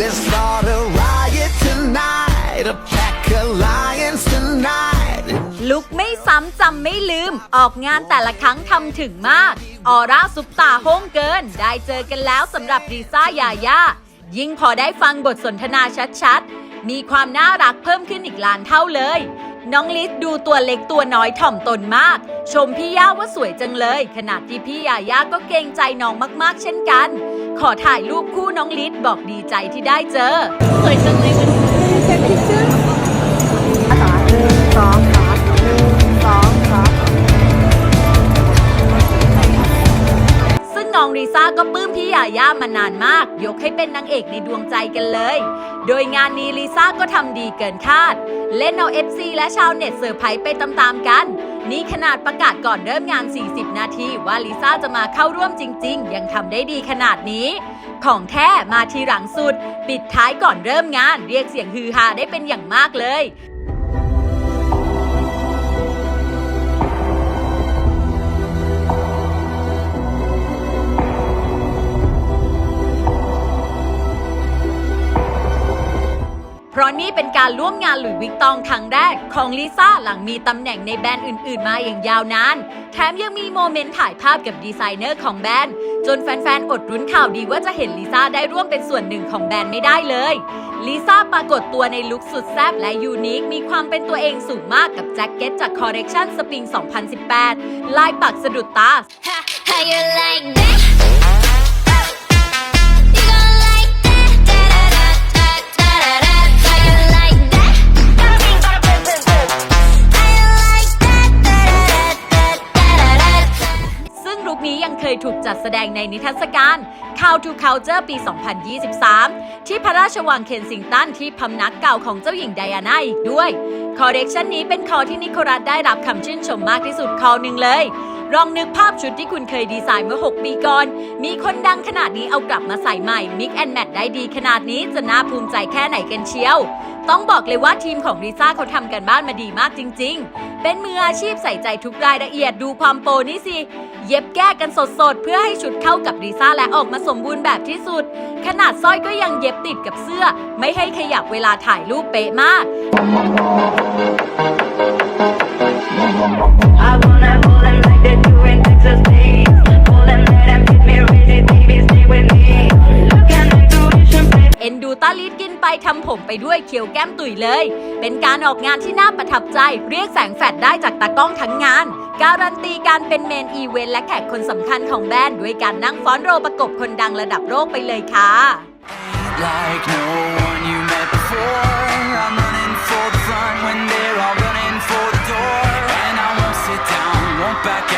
Let's start a riot tonight, a pack of lions tonight. ลุกไม่ซ้ำจำไม่ลืม ออกงานแต่ละครั้งทำถึงมาก ออร่าซุปตาห้องเกิน ได้เจอกันแล้วสำหรับดีซ่ายายายิ่งพอได้ฟังบทสนทนาชัดๆ มีความน่ารักเพิ่มขึ้นอีกล้านเท่าเลย น้องลิศดูตัวเล็กตัวน้อยถ่อมตนมาก ชมพี่ย่าว่าสวยจังเลย ขนาดที่พี่ยาย่าก็เกรงใจน้องมากๆ เช่นกัน ขอถ่ายรูปคู่น้องลิศบอกดีใจที่ได้เจอสวยจังเลยวันนี้เซฟพิซซ่าหนึ่งสองสามหนึ่งสองสามซึ่งน้องลิซ่าก็ปลื้มพี่ยาย่ามานานมาก ยกให้เป็นนางเอกในดวงใจกันเลย โดยงานนี้ลิซ่าก็ทำดีเกินคาด เล่นเอา FC และชาวเน็ตเซอร์ไพรส์ไปตามๆกัน นี่ขนาดประกาศก่อนเริ่มงาน 40 นาทีว่าลิซ่าจะมาเข้าร่วมจริง ๆ ยังทำได้ดีขนาดนี้ ของแท้มาทีหลังสุด ปิดท้ายก่อนเริ่มงาน เรียกเสียงฮือฮาได้เป็นอย่างมากเลย เพราะนี่เป็นการร่วมงานหลุยส์วิกตองครั้งแรกของลิซ่าหลังมีตำแหน่งในแบรนด์อื่นๆ มาอย่างยาวนาน แถมยังมีโมเมนต์ถ่ายภาพกับดีไซเนอร์ของแบรนด์ จนแฟนๆ อดรุ้นข่าวดีว่าจะเห็นลิซ่าได้ร่วมเป็นส่วนหนึ่งของแบรนด์ไม่ได้เลย ลิซ่าปรากฏตัวในลุคสุดแซ่บและยูนิค มีความเป็นตัวเองสูงมากกับแจ็คเก็ตจากคอร์เรคชันสปริง 2018 ลายปักสะดุดตา How you like that? คนี้ยังเคยถูกจัดแสดงในนิทรรศการ Cow to Culture ปี 2023 ที่พระราชวังเคนซิงตันที่พำนักเก่าของเจ้าหญิงไดอาน่าอีกด้วย คอเลกชันนี้เป็นคอที่นิโคลัสได้รับคำชื่นชมมากที่สุดคอหนึ่งเลย ลองนึกภาพชุดที่คุณเคยดีไซน์เมื่อ 6 ปีก่อน มีคนดังขนาดนี้เอากลับมาใส่ใหม่มิกแอนแมทได้ดีขนาดนี้จะน่าภูมิใจแค่ไหนกันเชียว ต้องบอกเลยว่าทีมของลิซ่าเขาทำกันบ้านมาดีมากจริง ๆ เป็นมืออาชีพใส่ใจทุกรายละเอียดดูความโปรนี่สิ เย็บแก้กันสดๆ เพื่อให้ชุดเข้ากับลิซ่าและออกมาสมบูรณ์แบบที่สุด ขนาดสร้อยก็ยังเย็บติดกับเสื้อ ไม่ให้ขยับเวลาถ่ายรูปเป๊ะมาก I wanna hold เอ็นดูตาลีดกินไปทำผมไปด้วยเขียวแก้มตุ๋ยเลย เป็นการออกงานที่น่าประทับใจ เรียกแสงแฟดได้จากตากล้องทั้งงาน การันตีการเป็นเมนอีเวนต์และแขกคนสำคัญของแบรนด์ด้วยการนั่งฟ้อนโรประกบคนดังระดับโลกไปเลยค่ะ Like no one you met before. I'm running for the front when they're all running for the door. And I won't sit down, won't back